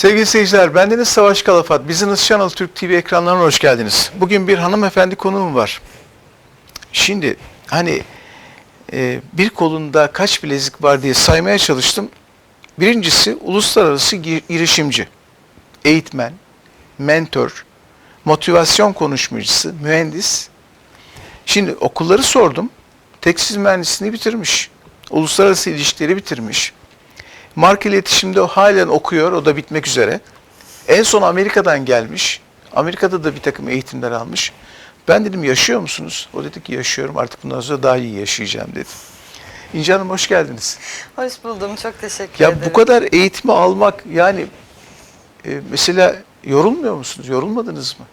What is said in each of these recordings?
Sevgili seyirciler, bendeniz Savaş Kalafat. Business Channel Türk TV ekranlarına hoş geldiniz. Bugün bir hanımefendi konuğum var. Şimdi hani e, bir kolunda kaç bilezik var diye saymaya çalıştım. Birincisi uluslararası gi- girişimci, eğitmen, mentor, motivasyon konuşmacısı, mühendis. Şimdi okulları sordum. Tekstil mühendisliğini bitirmiş. Uluslararası ilişkileri bitirmiş. Marka iletişimde o halen okuyor, o da bitmek üzere. En son Amerika'dan gelmiş. Amerika'da da bir takım eğitimler almış. Ben dedim yaşıyor musunuz? O dedi ki yaşıyorum artık bundan sonra daha iyi yaşayacağım dedi. İnce Hanım hoş geldiniz. Hoş buldum. Çok teşekkür Ya ederim. bu kadar eğitimi almak yani e, mesela yorulmuyor musunuz? Yorulmadınız mı?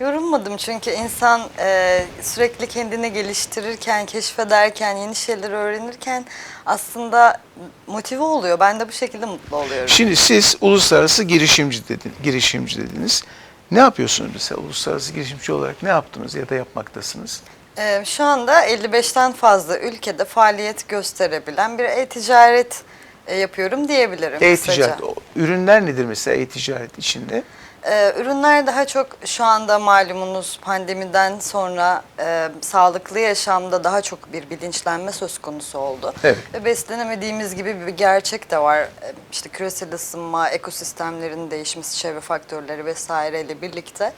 Yorulmadım çünkü insan e, sürekli kendini geliştirirken, keşfederken, yeni şeyler öğrenirken aslında motive oluyor. Ben de bu şekilde mutlu oluyorum. Şimdi siz uluslararası girişimci dedin, girişimci dediniz. Ne yapıyorsunuz mesela uluslararası girişimci olarak ne yaptınız ya da yapmaktasınız? E, şu anda 55'ten fazla ülkede faaliyet gösterebilen bir e-ticaret e, yapıyorum diyebilirim. E-ticaret, ürünler nedir mesela e-ticaret içinde? Ee, ürünler daha çok şu anda malumunuz pandemiden sonra e, sağlıklı yaşamda daha çok bir bilinçlenme söz konusu oldu. Evet. Ve beslenemediğimiz gibi bir gerçek de var. E, İşte küresel ısınma, ekosistemlerin değişmesi, çevre faktörleri vesaireyle birlikte.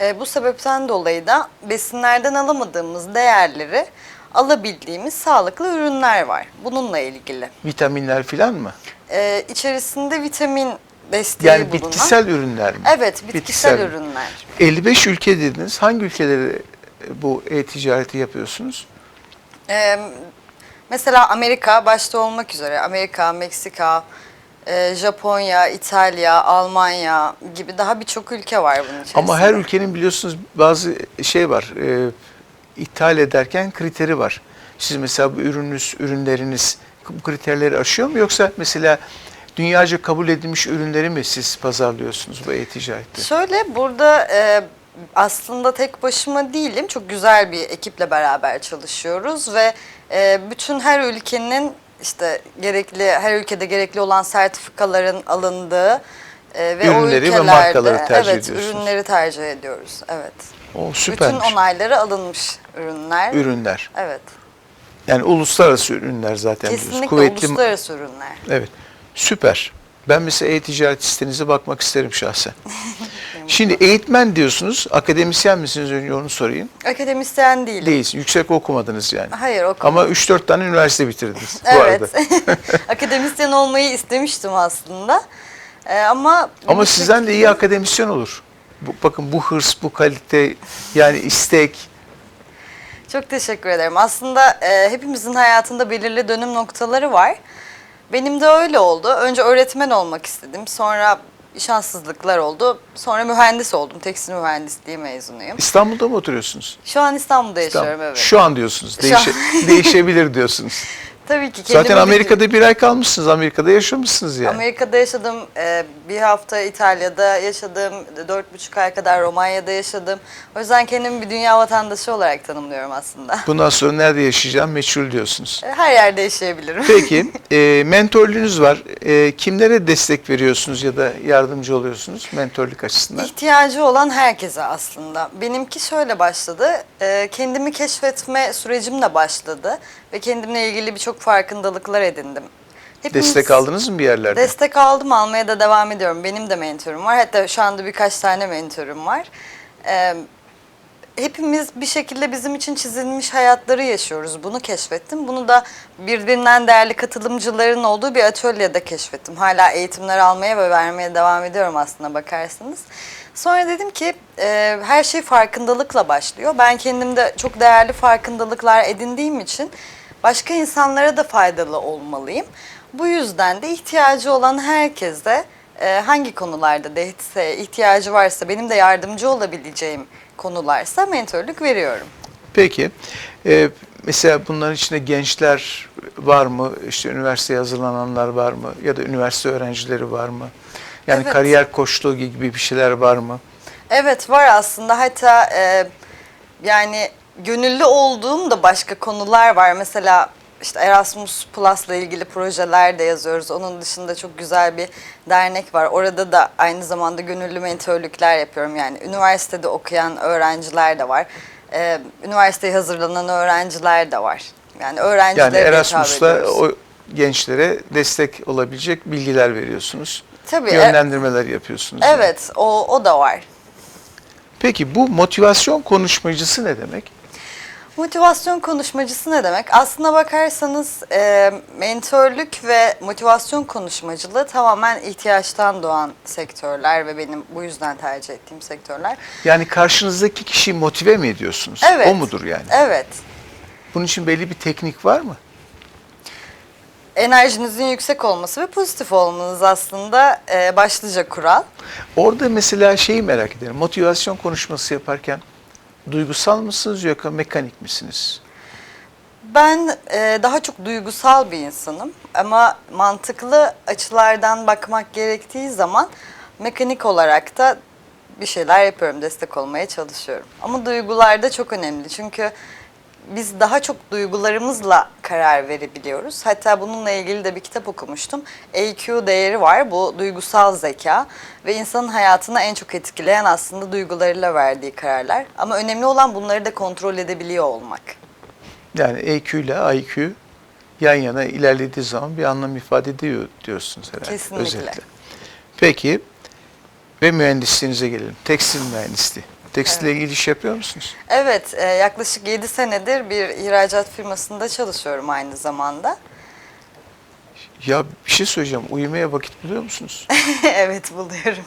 E, bu sebepten dolayı da besinlerden alamadığımız değerleri alabildiğimiz sağlıklı ürünler var. Bununla ilgili. Vitaminler filan mı? E, içerisinde vitamin desteği Yani bulunan. bitkisel ürünler mi? Evet, bitkisel, ürünler. 55 ülke dediniz. Hangi ülkeleri bu e-ticareti yapıyorsunuz? Ee, mesela Amerika başta olmak üzere Amerika, Meksika, e, Japonya, İtalya, Almanya gibi daha birçok ülke var bunun içerisinde. Ama her ülkenin biliyorsunuz bazı şey var. E, ithal ederken kriteri var. Siz mesela bu ürününüz, ürünleriniz bu kriterleri aşıyor mu yoksa mesela dünyaca kabul edilmiş ürünleri mi siz pazarlıyorsunuz bu e-ticarette? Şöyle burada e, aslında tek başıma değilim. Çok güzel bir ekiple beraber çalışıyoruz ve e, bütün her ülkenin işte gerekli her ülkede gerekli olan sertifikaların alındığı e, ve o Ürünleri ve ülkelerde markaları tercih evet, ediyorsunuz. ürünleri tercih ediyoruz. Evet. O Bütün süpermiş. onayları alınmış ürünler. Ürünler. Evet. Yani uluslararası ürünler zaten. Kesinlikle Kuvvetli uluslararası ürünler. Evet. Süper. Ben mesela e-ticaret sitenize bakmak isterim şahsen. Şimdi eğitmen diyorsunuz. Akademisyen misiniz önce onu sorayım. Akademisyen değilim. Değilsin. Yüksek okumadınız yani. Hayır okumadım. Ama 3-4 tane üniversite bitirdiniz bu Evet. arada. Akademisyen olmayı istemiştim aslında. Ee, ama Ama sizden de iyi akademisyen olur. Bu, bakın bu hırs, bu kalite, yani istek. Çok teşekkür ederim. Aslında e, hepimizin hayatında belirli dönüm noktaları var. Benim de öyle oldu. Önce öğretmen olmak istedim. Sonra şanssızlıklar oldu. Sonra mühendis oldum. Tekstil mühendisliği mezunuyum. İstanbul'da mı oturuyorsunuz? Şu an İstanbul'da yaşıyorum evet. Şu an diyorsunuz. Değişe, değişebilir diyorsunuz. Tabii ki. Zaten Amerika'da bir ay kalmışsınız. Amerika'da yaşamışsınız yani. Amerika'da yaşadım, e, bir hafta İtalya'da yaşadım, dört buçuk ay kadar Romanya'da yaşadım. O yüzden kendimi bir dünya vatandaşı olarak tanımlıyorum aslında. Bundan sonra nerede yaşayacağım meçhul diyorsunuz. E, Her yerde yaşayabilirim. Peki, e, mentorluğunuz var. E, kimlere destek veriyorsunuz ya da yardımcı oluyorsunuz mentorluk açısından? İhtiyacı olan herkese aslında. Benimki şöyle başladı, e, kendimi keşfetme sürecimle başladı ve kendimle ilgili birçok farkındalıklar edindim. Hepimiz- Destek aldınız mı bir yerlerden? Destek aldım, almaya da devam ediyorum. Benim de mentorum var. Hatta şu anda birkaç tane mentorum var. Ee, hepimiz bir şekilde bizim için çizilmiş hayatları yaşıyoruz. Bunu keşfettim. Bunu da birbirinden değerli katılımcıların olduğu bir atölyede keşfettim. Hala eğitimler almaya ve vermeye devam ediyorum aslında bakarsınız. Sonra dedim ki e, her şey farkındalıkla başlıyor. Ben kendimde çok değerli farkındalıklar edindiğim için başka insanlara da faydalı olmalıyım. Bu yüzden de ihtiyacı olan herkese e, hangi konularda desteğe ihtiyacı varsa benim de yardımcı olabileceğim konularsa mentorluk veriyorum. Peki, e, mesela bunların içinde gençler var mı? İşte üniversiteye hazırlananlar var mı? Ya da üniversite öğrencileri var mı? Yani Evet. kariyer koçluğu gibi bir şeyler var mı? Evet var aslında hatta e, yani gönüllü olduğum da başka konular var. Mesela işte Erasmus Plus'la ilgili projeler de yazıyoruz. Onun dışında çok güzel bir dernek var. Orada da aynı zamanda gönüllü mentörlükler yapıyorum. Yani üniversitede okuyan öğrenciler de var. Ee, üniversiteye hazırlanan öğrenciler de var. Yani öğrencilere Yani ediyoruz. o gençlere destek olabilecek bilgiler veriyorsunuz. Tabii, e- Yönlendirmeler yapıyorsunuz. yani. Evet, o, o da var. Peki bu motivasyon konuşmacısı ne demek? Motivasyon konuşmacısı ne demek? Aslına bakarsanız e, mentörlük ve motivasyon konuşmacılığı tamamen ihtiyaçtan doğan sektörler ve benim bu yüzden tercih ettiğim sektörler. Yani karşınızdaki kişiyi motive mi ediyorsunuz? Evet. O mudur yani? Evet. Bunun için belli bir teknik var mı? Enerjinizin yüksek olması ve pozitif olmanız aslında e, başlıca kural. Orada mesela şeyi merak ederim. Motivasyon konuşması yaparken duygusal mısınız yoksa mekanik misiniz? Ben e, daha çok duygusal bir insanım ama mantıklı açılardan bakmak gerektiği zaman mekanik olarak da bir şeyler yapıyorum, destek olmaya çalışıyorum. Ama duygular da çok önemli çünkü biz daha çok duygularımızla karar verebiliyoruz. Hatta bununla ilgili de bir kitap okumuştum. EQ değeri var, bu duygusal zeka ve insanın hayatını en çok etkileyen aslında duygularıyla verdiği kararlar. Ama önemli olan bunları da kontrol edebiliyor olmak. Yani EQ ile IQ yan yana ilerlediği zaman bir anlam ifade ediyor diyorsunuz herhalde. Kesinlikle. Özetle. Peki ve mühendisliğinize gelelim. Tekstil mühendisliği. Tekstille ilgili iş yapıyor musunuz? Evet, e, yaklaşık 7 senedir bir ihracat firmasında çalışıyorum aynı zamanda. Ya bir şey söyleyeceğim. Uyumaya vakit buluyor musunuz? evet, buluyorum.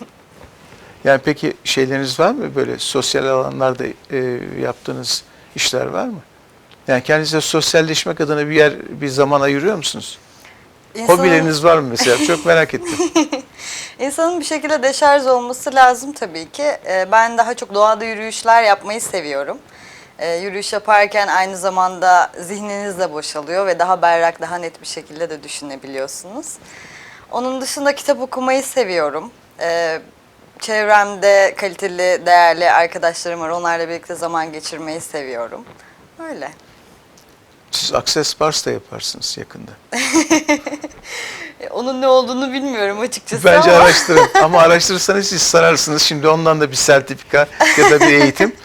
Yani peki şeyleriniz var mı? Böyle sosyal alanlarda e, yaptığınız işler var mı? Yani kendinize sosyalleşmek adına bir yer, bir zaman ayırıyor musunuz? İnsanın, Hobileriniz var mı mesela? Çok merak ettim. insanın bir şekilde deşarj olması lazım tabii ki. E, ben daha çok doğada yürüyüşler yapmayı seviyorum. E, yürüyüş yaparken aynı zamanda zihniniz de boşalıyor ve daha berrak, daha net bir şekilde de düşünebiliyorsunuz. Onun dışında kitap okumayı seviyorum. E, çevremde kaliteli, değerli arkadaşlarım var. Onlarla birlikte zaman geçirmeyi seviyorum. Öyle. Siz Access Bars da yaparsınız yakında. E, Onun ne olduğunu bilmiyorum açıkçası Bence ama. araştırın. Ama araştırırsanız siz sararsınız. Şimdi ondan da bir sertifika ya da bir eğitim.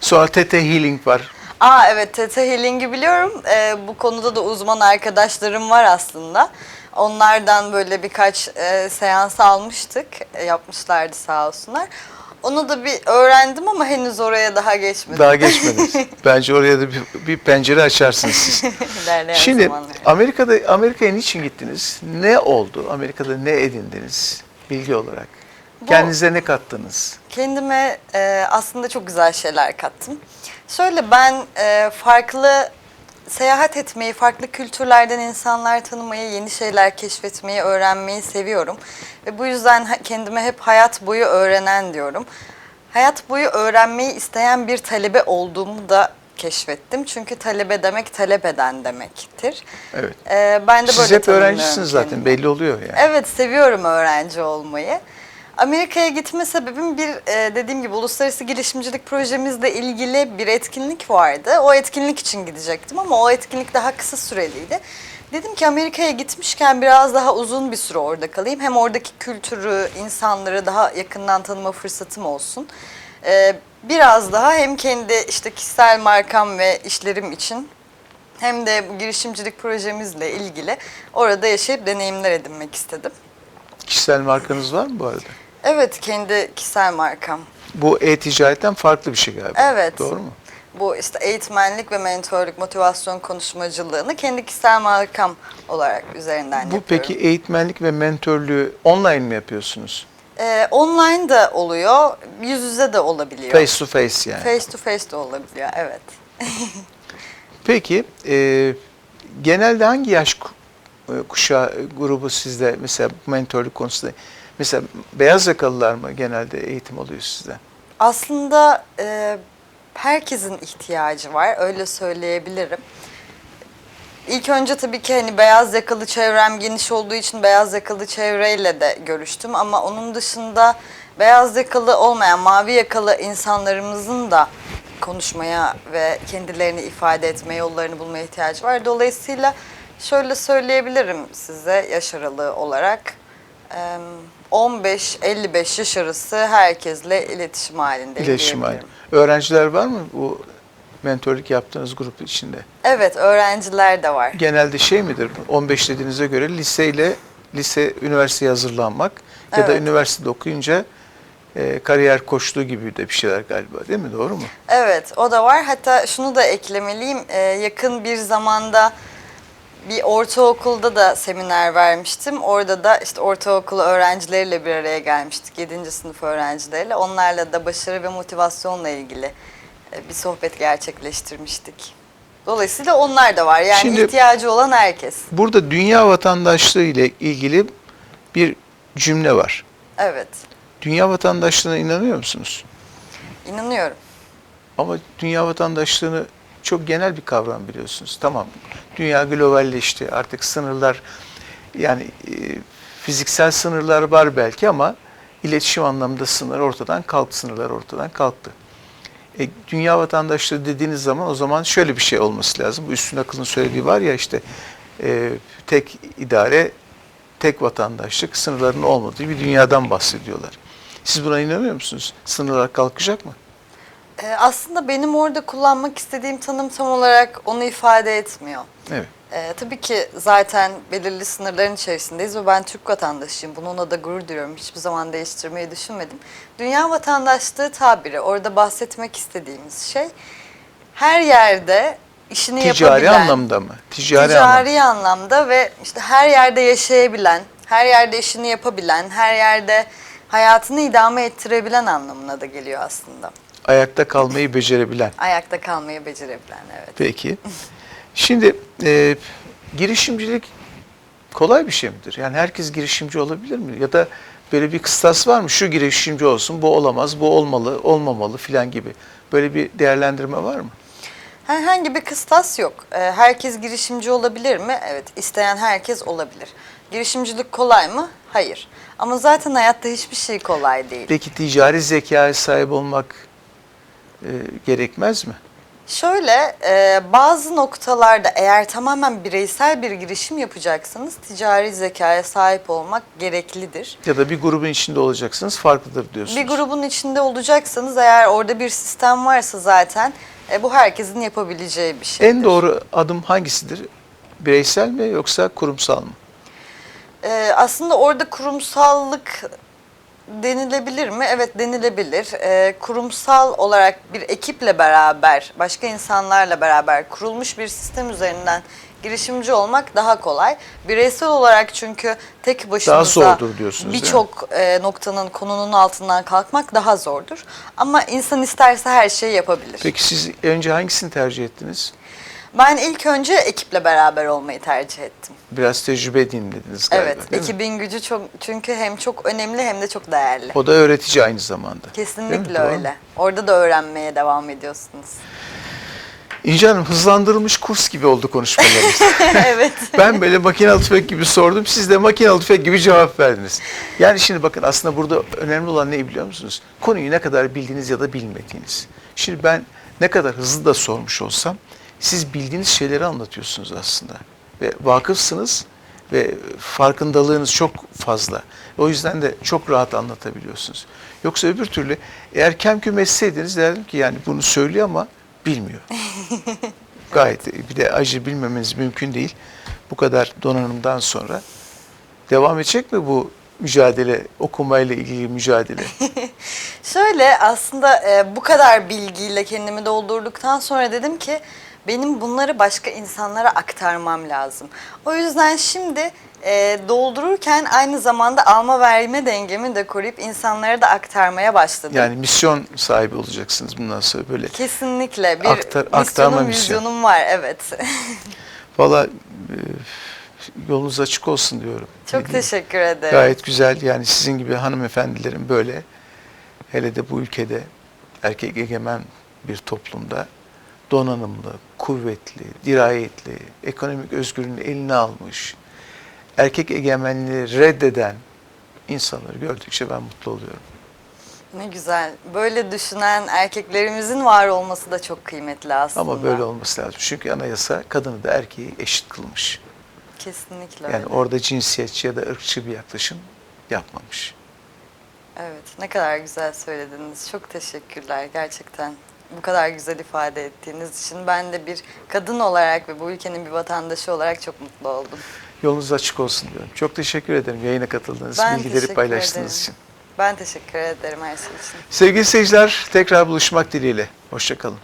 Sonra TT Healing var. Aa evet Theta Healing'i biliyorum. Ee, bu konuda da uzman arkadaşlarım var aslında. Onlardan böyle birkaç e, seans almıştık. E, yapmışlardı sağ olsunlar. Onu da bir öğrendim ama henüz oraya daha geçmedim. Daha geçmediniz. Bence oraya da bir, bir pencere açarsınız siz. Şimdi zamanlarda. Amerika'da Amerika'ya niçin gittiniz? Ne oldu? Amerika'da ne edindiniz bilgi olarak? Bu- Kendinize ne kattınız? Kendime e, aslında çok güzel şeyler kattım. Şöyle ben e, farklı seyahat etmeyi, farklı kültürlerden insanlar tanımayı, yeni şeyler keşfetmeyi, öğrenmeyi seviyorum. Ve bu yüzden kendime hep hayat boyu öğrenen diyorum. Hayat boyu öğrenmeyi isteyen bir talebe olduğumu da keşfettim. Çünkü talebe demek talep eden demektir. Evet. E, ben de Siz böyle hep öğrencisiniz zaten kendimi. belli oluyor yani. Evet seviyorum öğrenci olmayı. Amerika'ya gitme sebebim bir e, dediğim gibi uluslararası girişimcilik projemizle ilgili bir etkinlik vardı. O etkinlik için gidecektim ama o etkinlik daha kısa süreliydi. Dedim ki Amerika'ya gitmişken biraz daha uzun bir süre orada kalayım. Hem oradaki kültürü, insanları daha yakından tanıma fırsatım olsun. E, biraz daha hem kendi işte kişisel markam ve işlerim için hem de bu girişimcilik projemizle ilgili orada yaşayıp deneyimler edinmek istedim. Kişisel markanız var mı bu arada? Evet, kendi kişisel markam. Bu e-ticaretten farklı bir şey galiba. Evet. Doğru mu? Bu işte eğitmenlik ve mentörlük, motivasyon konuşmacılığını kendi kişisel markam olarak üzerinden Bu yapıyorum. peki eğitmenlik ve mentörlüğü online mi yapıyorsunuz? Ee, online de oluyor, yüz yüze de olabiliyor. Face to face yani. Face to face de olabiliyor, evet. Peki e, genelde hangi yaş e, kuşağı e, grubu sizde mesela mentörlük konusunda mesela beyaz yakalılar mı genelde eğitim alıyor sizden? Aslında e, herkesin ihtiyacı var, öyle söyleyebilirim. İlk önce tabii ki hani beyaz yakalı çevrem geniş olduğu için beyaz yakalı çevreyle de görüştüm ama onun dışında beyaz yakalı olmayan mavi yakalı insanlarımızın da konuşmaya ve kendilerini ifade etme yollarını bulmaya ihtiyacı var. Dolayısıyla şöyle söyleyebilirim size yaş aralığı olarak. Em, 15-55 yaş arası herkesle iletişim halinde. İletişim halinde. Öğrenciler var mı bu mentorluk yaptığınız grup içinde? Evet, öğrenciler de var. Genelde şey midir? 15 dediğinize göre liseyle lise üniversiteye hazırlanmak ya da Evet. üniversitede okuyunca e, kariyer koçluğu gibi de bir şeyler galiba değil mi? Doğru mu? Evet, o da var. Hatta şunu da eklemeliyim. Ee, yakın bir zamanda bir ortaokulda da seminer vermiştim. Orada da işte ortaokul öğrencileriyle bir araya gelmiştik. 7. sınıf öğrencileriyle. Onlarla da başarı ve motivasyonla ilgili e, bir sohbet gerçekleştirmiştik. Dolayısıyla onlar da var. Yani Şimdi- ihtiyacı olan herkes. Burada dünya vatandaşlığı ile ilgili bir cümle var. Evet, Dünya vatandaşlığına inanıyor musunuz? inanıyorum. Ama dünya vatandaşlığını çok genel bir kavram biliyorsunuz. Tamam, dünya globalleşti. Artık sınırlar, yani e, fiziksel sınırlar var belki ama iletişim anlamında sınır ortadan kalktı, sınırlar ortadan kalktı. E, dünya vatandaşlığı dediğiniz zaman o zaman şöyle bir şey olması lazım. Bu üstün akılın söylediği var ya işte e, tek idare, tek vatandaşlık, sınırların olmadığı bir dünyadan bahsediyorlar. Siz buna inanıyor musunuz? Sınırlar kalkacak mı? Ee, aslında benim orada kullanmak istediğim tanım tam olarak onu ifade etmiyor. Evet. Ee, tabii ki zaten belirli sınırların içerisindeyiz ve ben Türk vatandaşıyım. Bununla da gurur duyuyorum. Hiçbir zaman değiştirmeyi düşünmedim. Dünya vatandaşlığı tabiri, orada bahsetmek istediğimiz şey her yerde işini Ticari yapabilen, anlamda mı? Ticari, ticari anlamda. anlamda ve işte her yerde yaşayabilen, her yerde işini yapabilen, her yerde hayatını idame ettirebilen anlamına da geliyor aslında. Ayakta kalmayı becerebilen. Ayakta kalmayı becerebilen evet. Peki. Şimdi e, girişimcilik kolay bir şey midir? Yani herkes girişimci olabilir mi? Ya da böyle bir kıstas var mı? Şu girişimci olsun, bu olamaz, bu olmalı, olmamalı filan gibi. Böyle bir değerlendirme var mı? Herhangi bir kıstas yok. Ee, Herkes girişimci olabilir mi? Evet, isteyen herkes olabilir. Girişimcilik kolay mı? Hayır. Ama zaten hayatta hiçbir şey kolay değil. Peki ticari zekaya sahip olmak e, gerekmez mi? Şöyle, e, bazı noktalarda eğer tamamen bireysel bir girişim yapacaksanız ticari zekaya sahip olmak gereklidir. Ya da bir grubun içinde olacaksınız, farklıdır diyorsunuz. Bir grubun içinde olacaksanız eğer orada bir sistem varsa zaten e, bu herkesin yapabileceği bir şey. En doğru adım hangisidir? Bireysel mi yoksa kurumsal mı? Ee, aslında orada kurumsallık denilebilir mi? Evet denilebilir. Ee, kurumsal olarak bir ekiple beraber, başka insanlarla beraber kurulmuş bir sistem üzerinden girişimci olmak daha kolay. Bireysel olarak çünkü tek başınıza birçok e, noktanın konunun altından kalkmak daha zordur. Ama insan isterse her şeyi yapabilir. Peki siz önce hangisini tercih ettiniz? Ben ilk önce ekiple beraber olmayı tercih ettim. Biraz tecrübe edeyim dediniz galiba Evet, değil mi? ekibin gücü çok çünkü hem çok önemli hem de çok değerli. O da öğretici aynı zamanda. Kesinlikle öyle. Orada da öğrenmeye devam ediyorsunuz. İnce Hanım hızlandırılmış kurs gibi oldu konuşmalarımız. evet. ben böyle makinalı tüfek gibi sordum. Siz de makinalı tüfek gibi cevap verdiniz. Yani şimdi bakın aslında burada önemli olan ne biliyor musunuz? Konuyu ne kadar bildiğiniz ya da bilmediğiniz. Şimdi ben ne kadar hızlı da sormuş olsam siz bildiğiniz şeyleri anlatıyorsunuz aslında. Ve vakıfsınız ve farkındalığınız çok fazla. O yüzden de çok rahat anlatabiliyorsunuz. Yoksa öbür türlü eğer kem küm etseydiniz derdim ki yani bunu söylüyor ama bilmiyor. Gayet bir de acı bilmemeniz mümkün değil. Bu kadar donanımdan sonra devam edecek mi bu mücadele, okumayla ilgili mücadele? Şöyle aslında e, bu kadar bilgiyle kendimi doldurduktan sonra dedim ki benim bunları başka insanlara aktarmam lazım. O yüzden şimdi e, doldururken aynı zamanda alma verme dengemi de koruyup insanlara da aktarmaya başladım. Yani misyon sahibi olacaksınız bundan sonra böyle. Kesinlikle bir Aktar- aktarma misyonum, misyon. vizyonum var evet. Valla e, yolunuz açık olsun diyorum. Çok diyeyim? teşekkür ederim. Gayet güzel yani sizin gibi hanımefendilerin böyle hele de bu ülkede erkek egemen bir toplumda donanımlı, kuvvetli, dirayetli, ekonomik özgürlüğünü eline almış, erkek egemenliği reddeden insanları gördükçe ben mutlu oluyorum. Ne güzel. Böyle düşünen erkeklerimizin var olması da çok kıymetli aslında. Ama böyle olması lazım. Çünkü anayasa kadını da erkeği eşit kılmış. Kesinlikle Yani öyle. orada cinsiyetçi ya da ırkçı bir yaklaşım yapmamış. Evet, ne kadar güzel söylediniz. Çok teşekkürler gerçekten. Bu kadar güzel ifade ettiğiniz için ben de bir kadın olarak ve bu ülkenin bir vatandaşı olarak çok mutlu oldum. Yolunuz açık olsun diyorum. Çok teşekkür ederim yayına katıldığınız, Ben bilgileri paylaştığınız ederim. için. Ben teşekkür ederim her şey için. Sevgili seyirciler, tekrar buluşmak dileğiyle. Hoşçakalın.